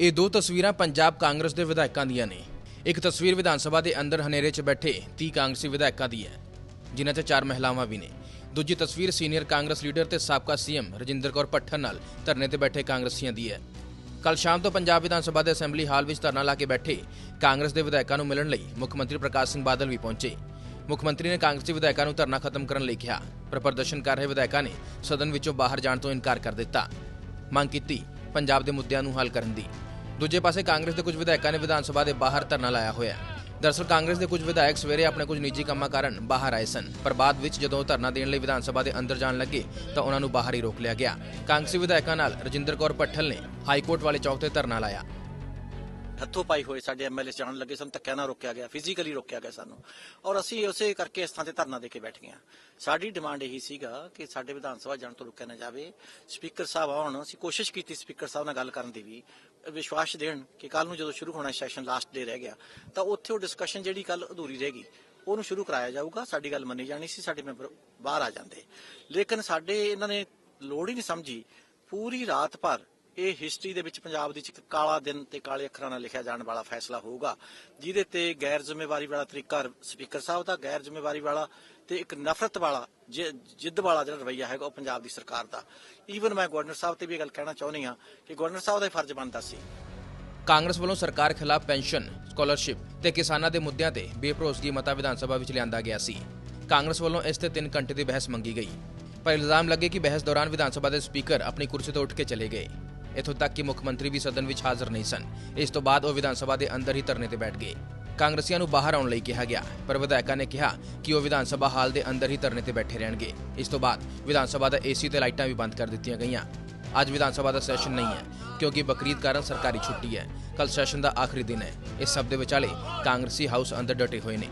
ਇਹ ਦੋ ਤਸਵੀਰਾਂ ਪੰਜਾਬ ਕਾਂਗਰਸ ਦੇ ਵਿਧਾਇਕਾਂ ਦੀਆਂ ਨੇ। ਇੱਕ ਤਸਵੀਰ ਵਿਧਾਨ ਸਭਾ ਦੇ ਅੰਦਰ ਹਨੇਰੇ 'ਚ ਬੈਠੇ 30 ਕਾਂਗਰਸੀ ਵਿਧਾਇਕਾਂ ਦੀ ਹੈ, ਜਿਨ੍ਹਾਂ 'ਚ ਚਾਰ ਮਹਿਲਾਵਾਂ ਵੀ ਨੇ। ਦੂਜੀ ਤਸਵੀਰ ਸੀਨੀਅਰ ਕਾਂਗਰਸ ਲੀਡਰ ਤੇ ਸਾਬਕਾ ਸੀਐਮ ਰਜਿੰਦਰ ਕੌਰ ਭੱਠਰ ਨਾਲ ਧਰਨੇ ਤੇ ਬੈਠੇ ਕਾਂਗਰਸੀਆਂ ਦੀ ਹੈ। ਕੱਲ ਸ਼ਾਮ ਤੋਂ ਪੰਜਾਬ ਵਿਧਾਨ ਸਭਾ ਦੇ ਅਸੈਂਬਲੀ ਹਾਲ ਵਿੱਚ ਧਰਨਾ ਲਾ ਕੇ ਬੈਠੇ ਕਾਂਗਰਸ ਦੇ ਵਿਧਾਇਕਾਂ ਨੂੰ ਮਿਲਣ ਲਈ ਮੁੱਖ ਮੰਤਰੀ ਪ੍ਰਕਾਸ਼ ਸਿੰਘ ਬਾਦਲ ਵੀ ਪਹੁੰਚੇ। ਮੁੱਖ ਮੰਤਰੀ ਨੇ ਕਾਂਗਰਸੀ ਵਿਧਾਇਕਾਂ ਨੂੰ ਧਰਨਾ ਖਤਮ ਕਰਨ ਲਈ ਕਿਹਾ, ਪਰ ਪ੍ਰਦਰਸ਼ਨ ਕਰ ਰਹੇ ਵਿਧਾਇਕਾਂ ਨੇ ਸਦਨ ਵਿੱਚੋਂ ਬਾਹਰ ਜਾਣ ਤੋਂ ਇਨਕਾਰ ਕਰ ਦਿੱਤਾ। ਮੰਗ ਕੀਤੀ ਪੰਜਾਬ ਦੇ ਮੁੱਦਿਆਂ ਨੂੰ ਹੱਲ ਕਰਨ ਦੀ। ਦੂਜੇ ਪਾਸੇ ਕਾਂਗਰਸ ਦੇ ਕੁਝ ਵਿਧਾਇਕਾਂ ਨੇ ਵਿਧਾਨ ਸਭਾ ਦੇ ਬਾਹਰ ਧਰਨਾ ਲਾਇਆ ਹੋਇਆ ਹੈ। ਦਰਅਸਲ ਕਾਂਗਰਸ ਦੇ ਕੁਝ ਵਿਧਾਇਕ ਸਵੇਰੇ ਆਪਣੇ ਕੁਝ ਨਿੱਜੀ ਕੰਮਾਂ ਕਾਰਨ ਬਾਹਰ ਆਏ ਸਨ, ਪਰ ਬਾਅਦ ਵਿੱਚ ਜਦੋਂ ਉਹ ਧਰਨਾ ਦੇਣ ਲਈ ਵਿਧਾਨ ਸਭਾ ਦੇ ਅੰਦਰ ਜਾਣ ਲੱਗੇ, ਤਾਂ ਉਹਨਾਂ ਨੂੰ ਬਾਹਰ ਹੀ ਰੋਕ ਲਿਆ ਗਿਆ। ਕਾਂਗਰਸੀ ਵਿਧਾਇਕਾਂ ਨਾਲ ਰਜਿੰਦਰ ਕੌਰ ਭੱਠਲ ਨੇ ਹਾਈ ਕੋਰਟ ਵਾਲੇ ਚੌਕ ਤੇ ਧਰਨਾ ਲਾਇਆ। ਹੱਥੋਂ ਪਾਈ ਹੋਏ ਸਾਡੇ ਐਮਐਲਏ ਜਾਣ ਲੱਗੇ, ਸਾਨੂੰ ਧੱਕਿਆ ਨਾਲ ਰੋਕਿਆ ਗਿਆ ਫਿਜ਼ੀਕਲੀ ਰੋਕਿਆ ਗਿਆ ਸਾਨੂੰ। ਔਰ ਅਸੀਂ ਉਸੇ ਕਰਕੇ ਇਸ ਥਾਂ ਤੇ ਧਰਨਾ ਦੇ ਕੇ ਬੈਠ ਗਏ ਸਾਡੀ ਡਿਮਾਂਡ ਇਹੀ ਸੀਗਾ ਕਿ ਸਾਡੇ ਵਿਧਾਨ ਸਭਾ ਜਾਣ ਤੋਂ ਰੁਕਿਆ ਨਾ ਜਾਵੇ। ਸਪੀਕਰ ਸਾਹਿਬ ਆਉਣ, ਅਸੀਂ ਕੋਸ਼ਿਸ਼ ਕੀਤੀ ਸਪੀਕਰ ਸਾਹਿਬ ਨਾਲ ਗੱਲ ਕਰਨ ਦੀ ਵੀ, ਵਿਸ਼ਵਾਸ ਦੇਣ ਕਿ ਕੱਲ ਨੂੰ ਜਦੋਂ ਸ਼ੁਰੂ ਹੋਣਾ ਸੈਸ਼ਨ ਲਾਸਟ ਡੇ ਰਹਿ ਗਿਆ, ਤਾਂ ਉੱਥੇ ਉਹ ਡਿਸਕਸ਼ਨ ਜਿਹੜੀ ਕੱਲ ਅਧੂਰੀ ਰਹਿ ਗਈ, ਉਹਨੂੰ ਸ਼ੁਰੂ ਕਰਾਇਆ ਜਾਊਗਾ। ਸਾਡੀ ਗੱਲ ਮੰਨੀ ਜਾਣੀ ਸੀ, ਸਾਡੇ ਮੈਂਬਰ ਬਾਹਰ ਆ ਜਾਂਦੇ। ਲੇਕਿਨ ਸਾਡੇ, ਇਹਨਾਂ ਨੇ ਲੋੜ ਹੀ ਨਹੀਂ ਸਮਝੀ, ਪੂਰੀ ਰਾਤ ਭਰ ਇਹ ਹਿਸਟਰੀ ਦੇ ਵਿੱਚ ਪੰਜਾਬ ਦੇ ਇੱਕ ਕਾਲਾ ਦਿਨ ਤੇ ਕਾਲੇ ਅੱਖਰਾਂ ਨਾਲ ਲਿਖਿਆ ਜਾਣ ਵਾਲਾ ਫੈਸਲਾ ਹੋਊਗਾ, ਜਿਹਦੇ ਤੇ ਗੈਰ ਜ਼ਿੰਮੇਵਾਰੀ ਵਾਲਾ ਤਰੀਕਾ ਸਪੀਕਰ ਸਾਹਿਬ ਦਾ, ਗੈਰ ਜ਼ਿੰਮੇਵਾਰੀ ਵਾਲਾ ਤੇ ਇੱਕ ਨਫ਼ਰਤ ਵਾਲਾ ਜਿੱਦ ਵਾਲਾ ਜਿਹੜਾ ਰਵੱਈਆ ਹੈਗਾ ਉਹ ਪੰਜਾਬ ਦੀ ਸਰਕਾਰ ਦਾ। ਈਵਨ ਮੈਂ ਗਵਰਨਰ ਸਾਹਿਬ ਤੇ ਵੀ ਇਹ ਗੱਲ ਕਹਿਣਾ ਚਾਹੁੰਦੀ ਹਾਂ ਕਿ ਗਵਰਨਰ ਸਾਹਿਬ ਦਾ ਫਰਜ਼ ਬਣਦਾ ਸੀ। ਕਾਂਗਰਸ ਵੱਲੋਂ ਸਰਕਾਰ ਖਿਲਾਫ ਪੈਨਸ਼ਨ, ਸਕਾਲਰਸ਼ਿਪ ਤੇ ਕਿਸਾਨਾਂ ਦੇ ਮੁੱਦਿਆਂ ਤੇ ਬੇਭਰੋਸਗੀ ਮਤਾ ਵਿਧਾਨ ਸਭਾ ਵਿੱਚ ਲਿਆਂਦਾ ਗਿਆ ਸੀ। ਕਾਂਗਰਸ ਵੱਲੋਂ ਇਸ ਤੇ 3 ਘੰਟੇ ਦੀ ਬਹਿਸ ਮੰਗੀ ਗਈ। ਪਰ ਇਲਜ਼ਾਮ ਲੱਗੇ ਕਿ ਬਹਿਸ ਦੌਰਾਨ ਵਿਧਾਨ ਸਭਾ ਦੇ ਸਪੀਕਰ ਆਪਣੀ ਕੁਰਸੀ ਤੋਂ ਉੱਠ ਕੇ ਚਲੇ ਗਏ। ਇੱਥੋਂ ਤੱਕ ਕਿ ਮੁੱਖ ਮੰਤਰੀ ਵੀ ਸਦਨ ਵਿੱਚ ਹਾਜ਼ਰ ਨਹੀਂ ਸਨ। ਇਸ ਤੋਂ ਬਾਅਦ ਉਹ ਵਿਧਾਨ ਸਭਾ ਦੇ ਅੰਦਰ ਹੀ ਧਰਨੇ ਤੇ ਬੈਠ ਗਏ। ਕਾਂਗਰਸੀਆਂ ਨੂੰ ਬਾਹਰ ਆਉਣ ਲਈ ਕਿਹਾ ਗਿਆ, ਪਰ ਵਿਧਾਇਕਾਂ ਨੇ ਕਿਹਾ ਕਿ ਉਹ ਵਿਧਾਨ ਸਭਾ ਹਾਲ ਦੇ ਅੰਦਰ ਹੀ ਧਰਨੇ ਤੇ ਬੈਠੇ ਰਹਿਣਗੇ। ਇਸ ਤੋਂ ਬਾਅਦ ਵਿਧਾਨ ਸਭਾ ਦਾ ਏਸੀ ਤੇ ਲਾਈਟਾਂ ਵੀ ਬੰਦ ਕਰ ਦਿੱਤੀਆਂ ਗਈਆਂ। ਅੱਜ ਵਿਧਾਨ ਸਭਾ ਦਾ ਸੈਸ਼ਨ ਨਹੀਂ ਹੈ, ਕਿਉਂਕਿ ਬਕਰੀਦ ਕਾਰਨ ਸਰਕਾਰੀ ਛੁੱਟੀ ਹੈ। ਕੱਲ ਸੈਸ਼ਨ ਦਾ ਆਖਰੀ ਦਿਨ ਹੈ। ਇਸ ਸਭ ਦੇ ਵਿਚਾਲੇ ਕਾਂਗਰਸੀ ਹਾਊਸ ਅੰਦਰ ਡਟੇ ਹੋਏ ਨੇ।